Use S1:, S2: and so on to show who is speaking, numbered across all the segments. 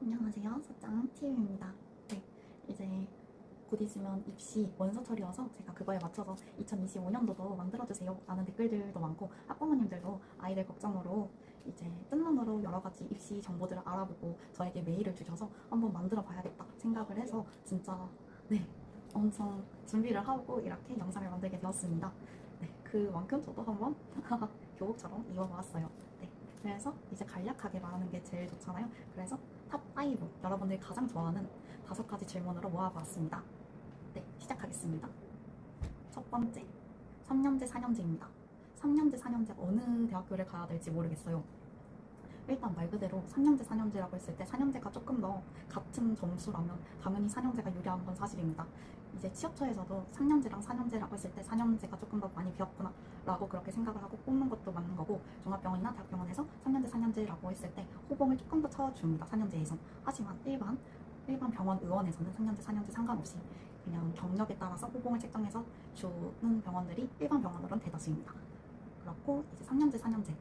S1: 안녕하세요. 사장 TU입니다. 네, 이제 곧 있으면 입시 원서 처리여서 제가 그거에 맞춰서 2025년도도 만들어주세요 라는 댓글들도 많고 학부모님들도 아이들 걱정으로 이제 뜬 눈으로 여러 가지 입시 정보들을 알아보고 저에게 메일을 주셔서 한번 만들어 봐야겠다 생각을 해서 진짜 네 엄청 준비를 하고 이렇게 영상을 만들게 되었습니다. 네, 그만큼 저도 한번 교복처럼 입어보았어요. 네, 그래서 이제 간략하게 말하는 게 제일 좋잖아요. 그래서 탑5 여러분들이 가장 좋아하는 다섯 가지 질문으로 모아보았습니다. 네, 시작하겠습니다. 첫 번째, 3년제, 4년제입니다. 3년제, 4년제 어느 대학교를 가야 될지 모르겠어요. 일단 말 그대로 3년제, 4년제라고 했을 때 4년제가 조금 더 같은 점수라면 당연히 4년제가 유리한 건 사실입니다. 이제 취업처에서도 3년제랑 4년제라고 했을 때 4년제가 조금 더 많이 비었구나 라고 그렇게 생각을 하고 뽑는 것도 맞는 거고 종합병원이나 대학병원에서 3년제, 4년제라고 했을 때 호봉을 조금 더 쳐줍니다. 4년제에선. 하지만 일반 일반 병원 의원에서는 3년제, 4년제 상관없이 그냥 경력에 따라서 호봉을 책정해서 주는 병원들이 일반 병원으로는 대다수입니다. 그렇고 이제 3년제, 4년제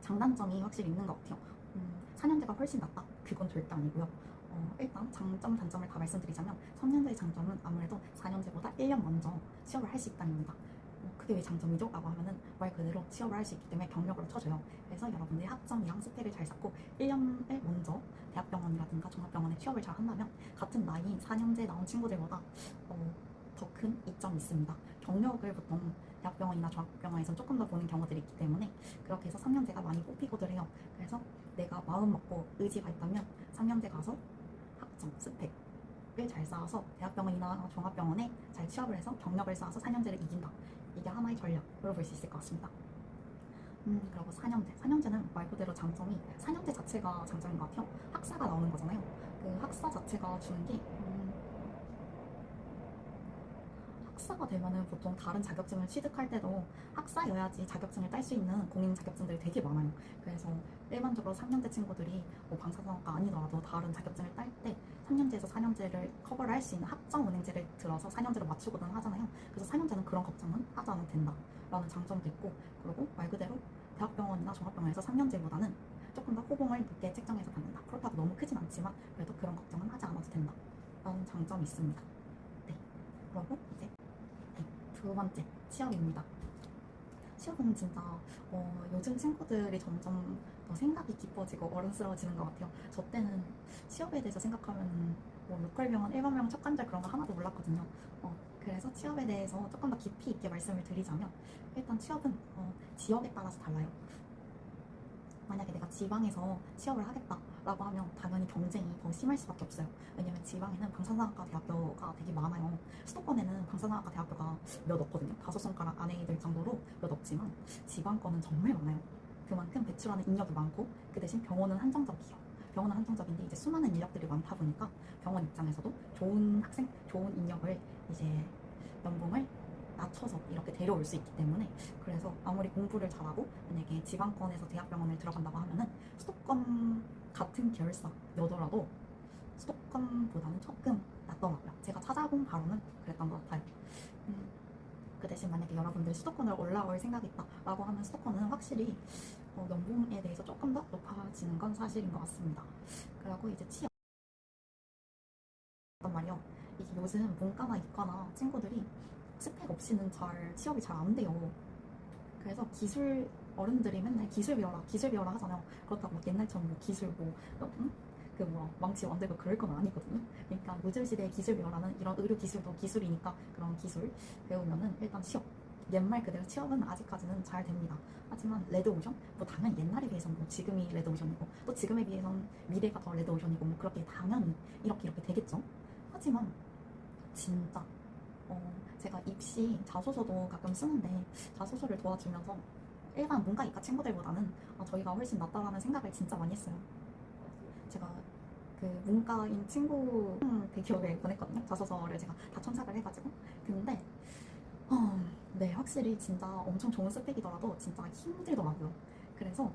S1: 장단점이 확실히 있는 것 같아요. 음, 4년제가 훨씬 낫다. 그건 절대 아니고요. 어, 일단 장점, 단점을 다 말씀드리자면 3년제의 장점은 아무래도 4년제보다 1년 먼저 취업을 할 수 있다입니다. 어, 그게 왜 장점이죠? 라고 하면은 말 그대로 취업을 할 수 있기 때문에 경력으로 쳐줘요. 그래서 여러분들이 학점이랑 스펙을 잘 쌓고 1년을 먼저 대학병원이라든가 종합병원에 취업을 잘 한다면 같은 나이인 4년제 나온 친구들보다 어, 더큰 이점이 있습니다. 경력을 보통 대학병원이나 종합병원에서 조금 더 보는 경우들이 있기 때문에 그렇게 해서 3년제가 많이 뽑히고들 해요. 그래서 내가 마음 먹고 의지가 있다면 3년제 가서 학점, 스펙을 잘 쌓아서 대학병원이나 종합병원에 잘 취업을 해서 경력을 쌓아서 4년제를 이긴다. 이게 하나의 전략으로 볼 수 있을 것 같습니다. 음, 그리고 4년제. 4년제는 말 그대로 장점이 4년제 자체가 장점인 것 같아요. 학사가 나오는 거잖아요. 그 학사 자체가 주는 게 음, 학사가 되면은 보통 다른 자격증을 취득할 때도 학사여야지 자격증을 딸 수 있는 공인 자격증들이 되게 많아요. 그래서 일반적으로 3년제 친구들이 뭐 방사선학과 아니더라도 다른 자격증을 딸 때 3년제에서 4년제를 커버를 할 수 있는 학점 운행제를 들어서 4년제로 맞추거든 하잖아요. 그래서 4년제는 그런 걱정은 하지 않아도 된다라는 장점도 있고 그리고 말 그대로 대학병원이나 종합병원에서 3년제보다는 조금 더 호봉을 높게 책정해서 받는다. 그렇다고 너무 크진 않지만 그래도 그런 걱정은 하지 않아도 된다 라는 장점이 있습니다. 네. 그리고 이제 네, 두 번째 취업입니다. 취업은 진짜 어, 요즘 친구들이 점점 더 생각이 깊어지고 어른스러워지는 것 같아요. 저 때는 취업에 대해서 생각하면 뭐 로컬 병원, 일반 병원 첫 관절 그런 거 하나도 몰랐거든요. 어, 그래서 취업에 대해서 조금 더 깊이 있게 말씀을 드리자면 일단 취업은 어, 지역에 따라서 달라요. 만약에 내가 지방에서 취업을 하겠다라고 하면 당연히 경쟁이 더 심할 수밖에 없어요. 왜냐면 지방에는 방사선학과 대학교가 되게 많아요. 수도권에는 방사선학과 대학교가 몇 없거든요. 다섯 손가락 안에 들 정도로 몇 없지만 지방권은 정말 많아요. 그만큼 배출하는 인력이 많고 그 대신 병원은 한정적이에요. 병원은 한정적인데 이제 수많은 인력들이 많다 보니까 병원 입장에서도 좋은 학생, 좋은 인력을 이제 연봉을 낮춰서 이렇게 데려올 수 있기 때문에 그래서 아무리 공부를 잘하고 만약에 지방권에서 대학병원을 들어간다고 하면은 수도권 같은 계열사여더라도 수도권보다는 조금 낫더라고요. 제가 찾아본 바로는 그랬던 것 같아요. 음, 그 대신 만약에 여러분들 수도권을 올라올 생각이 있다라고 하면 수도권은 확실히 어, 연봉에 대해서 조금 더 높아지는 건 사실인 것 같습니다. 그리고 이제 취업 단 말이요. 이게 요즘 문과나 이과나 친구들이 스펙 없이는 잘 취업이 잘 안 돼요. 그래서 기술 어른들이 맨날 기술 배워라, 기술 배워라 하잖아요. 그렇다고 막 옛날처럼 뭐 기술 뭐, 응? 그 뭐, 망치 만들고 그럴 건 아니거든요. 그러니까 요즘 시대의 기술 배워라는 이런 의료 기술도 기술이니까 그런 기술 배우면은 일단 취업. 옛말 그대로 취업은 아직까지는 잘 됩니다. 하지만 레드오션? 뭐 당연히 옛날에 비해서는 뭐 지금이 레드오션이고 또 지금에 비해서는 미래가 더 레드오션이고 뭐 그렇게 당연히 이렇게 이렇게 되겠죠. 하지만 진짜 어, 제가 입시 자소서도 가끔 쓰는데 자소서를 도와주면서 일반 문과 이과 친구들보다는 아, 저희가 훨씬 낫다라는 생각을 진짜 많이 했어요. 제가 그 문과인 친구 대기업에 보냈거든요. 자소서를 제가 다 첨삭을 해가지고. 근데 어, 네 확실히 진짜 엄청 좋은 스펙이더라도 진짜 힘들더라고요. 그래서 네,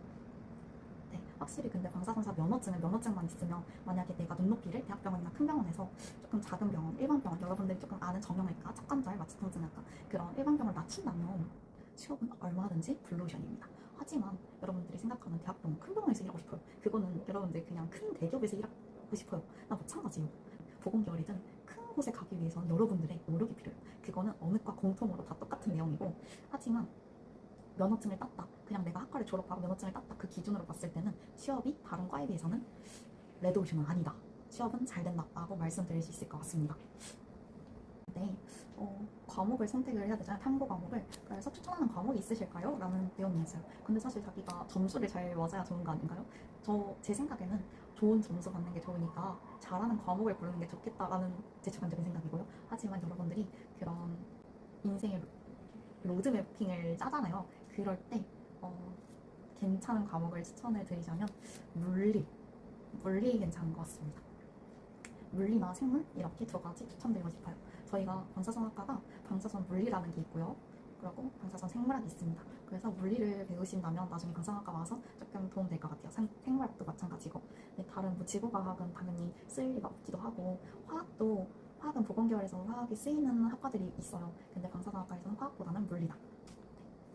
S1: 확실히 근데 방사선사 면허증은 면허증만 있으면 만약에 내가 눈높이를 대학병원이나 큰 병원에서 조금 작은 병원, 일반 병원 여러분들이 조금 아는 정형외과, 척관절, 마취통증학과 그런 일반 병원을 낮춘다면 취업은 얼마든지 블루오션입니다. 하지만 여러분들이 생각하는 대학병원, 큰 병원에서 일하고 싶어요. 그거는 여러분들 그냥 큰 대기업에서 일하고 싶어요. 나 마찬가지예요. 보건계열이든 큰 곳에 가기 위해서는 여러분들의 노력이 필요해요. 그거는 어느 과 공통으로 다 똑같은 내용이고 하지만 면허증을 땄다. 그냥 내가 학과를 졸업하고 면허증을 땄다. 그 기준으로 봤을 때는 취업이 다른 과에 비해서는 레드오션은 아니다. 취업은 잘 된다라고 말씀드릴 수 있을 것 같습니다. 네, 어, 과목을 선택을 해야 되잖아요. 탐구 과목을. 그래서 추천하는 과목이 있으실까요? 라는 내용이었어요. 근데 사실 자기가 점수를 잘 맞아야 좋은 거 아닌가요? 저, 제 생각에는 좋은 점수 받는 게 좋으니까 잘하는 과목을 고르는 게 좋겠다라는 제 주관적인 생각이고요. 하지만 여러분들이 그런 인생의 로드맵핑을 짜잖아요. 그럴 때, 어, 괜찮은 과목을 추천을 드리자면 물리, 물리 괜찮은 것 같습니다. 물리나 생물 이렇게 두 가지 추천드리고 싶어요. 저희가 방사선학과가 방사선 물리라는 게 있고요. 그리고 방사선 생물학이 있습니다. 그래서 물리를 배우신다면 나중에 방사선학과 와서 조금 도움 될 것 같아요. 생, 생물학도 마찬가지고. 네, 다른 뭐 지구과학은 당연히 쓸 리가 없기도 하고 화학도 화학은 보건계열에서 화학이 쓰이는 학과들이 있어요. 근데 방사선학과에서는 화학보다는 물리다. 네,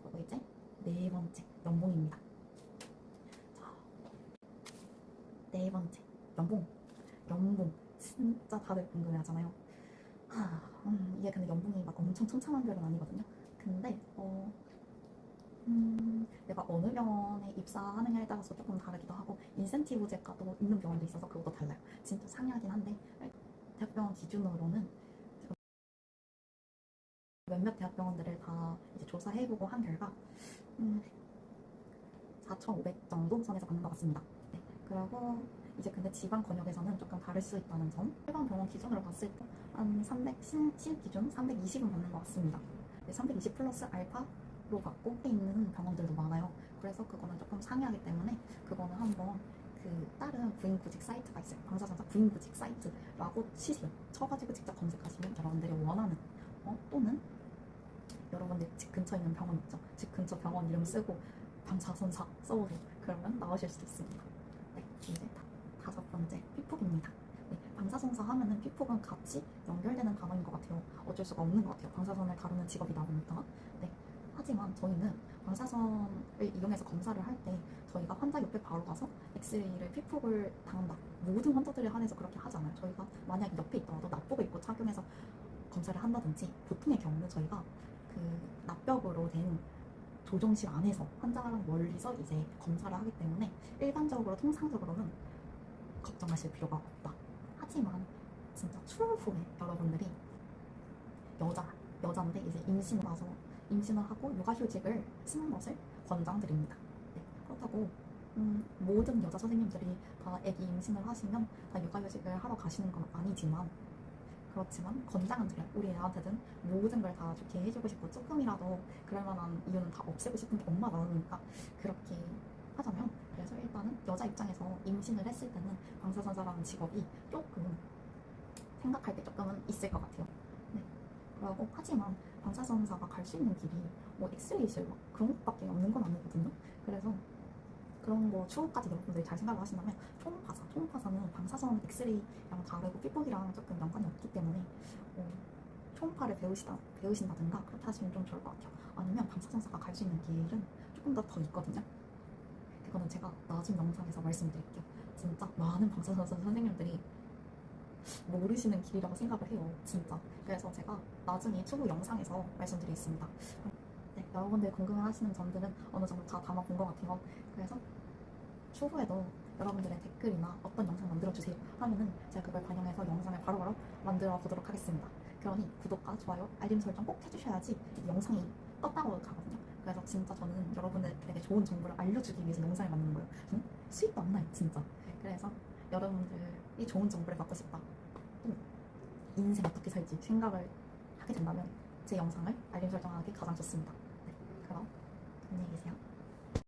S1: 그리고 이제 네 번째 연봉입니다. 자, 네 번째 연봉. 연봉 진짜 다들 궁금해하잖아요. 하, 음, 이게 근데 연봉이 막 엄청 천차만 별은 아니거든요. 근데 어, 음, 내가 어느 병원에 입사하느냐에 따라서 조금 다르기도 하고 인센티브 제가도 있는 병원도 있어서 그것도 달라요. 진짜 상이하긴 한데 대학병원 기준으로는 몇몇 대학병원들을 다 이제 조사해보고 한 결과 음, 4,500 정도 선에서 받는 것 같습니다. 네, 그리고 이제 근데 지방 권역에서는 조금 다를 수 있다는 점. 일반 병원 기준으로 봤을 때 한 300, 신, 신 기준 320은 받는 것 같습니다. 네, 320 플러스 알파로 받고 있는 병원들도 많아요. 그래서 그거는 조금 상이하기 때문에 그거는 한번 그 다른 구인구직 사이트가 있어요. 방사선사 구인구직 사이트라고 치세요. 쳐가지고 직접 검색하시면 여러분들이 원하는 어, 또는 여러분들 집 근처에 있는 병원 있죠. 집 근처 병원 이름 쓰고 방사선사 써보세요. 그러면 나오실 수 있습니다. 네, 이제 다, 다섯 번째 피폭입니다. 네, 방사선사 하면은 피폭은 같이 연결되는 단어인 것 같아요. 어쩔 수가 없는 것 같아요. 방사선을 다루는 직업이다 보니까. 네. 하지만 저희는 방사선을 이용해서 검사를 할 때 저희가 환자 옆에 바로 가서 엑스레이를 피폭을 당한다. 모든 환자들에 한해서 그렇게 하지 않아요. 저희가 만약에 옆에 있더라도 납복을 입고 착용해서 검사를 한다든지 보통의 경우는 저희가 그 납벽으로 된 조정실 안에서 환자랑 멀리서 이제 검사를 하기 때문에 일반적으로 통상적으로는 걱정하실 필요가 없다. 하지만 진짜 추후에 여러분들이 여자 여자인데 이제 임신을 해서 임신을 하고 육아휴직을 쓰는 것을 권장드립니다. 네, 그렇다고 음, 모든 여자 선생님들이 다 아기 임신을 하시면 다 육아휴직을 하러 가시는 건 아니지만 그렇지만 권장은 드려요. 우리 애한테는 모든 걸 다 좋게 해주고 싶고 조금이라도 그럴 만한 이유는 다 없애고 싶은 게 엄마 마음이니까 그렇게 하잖아요. 그래서 일단은 여자 입장에서 임신을 했을 때는 방사선사라는 직업이 조금 생각할 게 조금은 있을 것 같아요. 네. 그리고 하지만 방사선사가 갈 수 있는 길이 뭐 엑스레이실 막 그런 것밖에 없는 건 아니거든요. 그래서 그런 거 추후까지 여러분들이 잘 생각을 하신다면 초음파사, 초음파사는 방사선 엑스레이랑 다르고 삐폭이랑 조금 연관이 없기 때문에 어, 초음파를 배우시다, 배우신다든가 그렇게 하시면 좀 좋을 것 같아요. 아니면 방사선사가 갈 수 있는 길은 조금 더 더 있거든요. 그거는 제가 나중 영상에서 말씀드릴게요. 진짜 많은 방사선사 선생님들이 모르시는 길이라고 생각을 해요. 진짜. 그래서 제가 나중에 추후 영상에서 말씀드리겠습니다. 네, 여러분들 궁금해하시는 점들은 어느 정도 다 담아본 것 같아요. 그래서 추후에도 여러분들의 댓글이나 어떤 영상 만들어주세요 하면은 제가 그걸 반영해서 영상을 바로바로 만들어 보도록 하겠습니다. 그러니 구독과 좋아요, 알림 설정 꼭 해주셔야지 이 영상이 떴다고 가거든요. 그래서 진짜 저는 여러분들에게 좋은 정보를 알려주기 위해서 영상을 만드는 거예요. 저는 수익도 안 나요, 진짜. 그래서 여러분들이 좋은 정보를 받고 싶다. 또 인생 어떻게 살지 생각을 하게 된다면 제 영상을 알림 설정하기 가장 좋습니다. 네, 그럼 안녕히 계세요.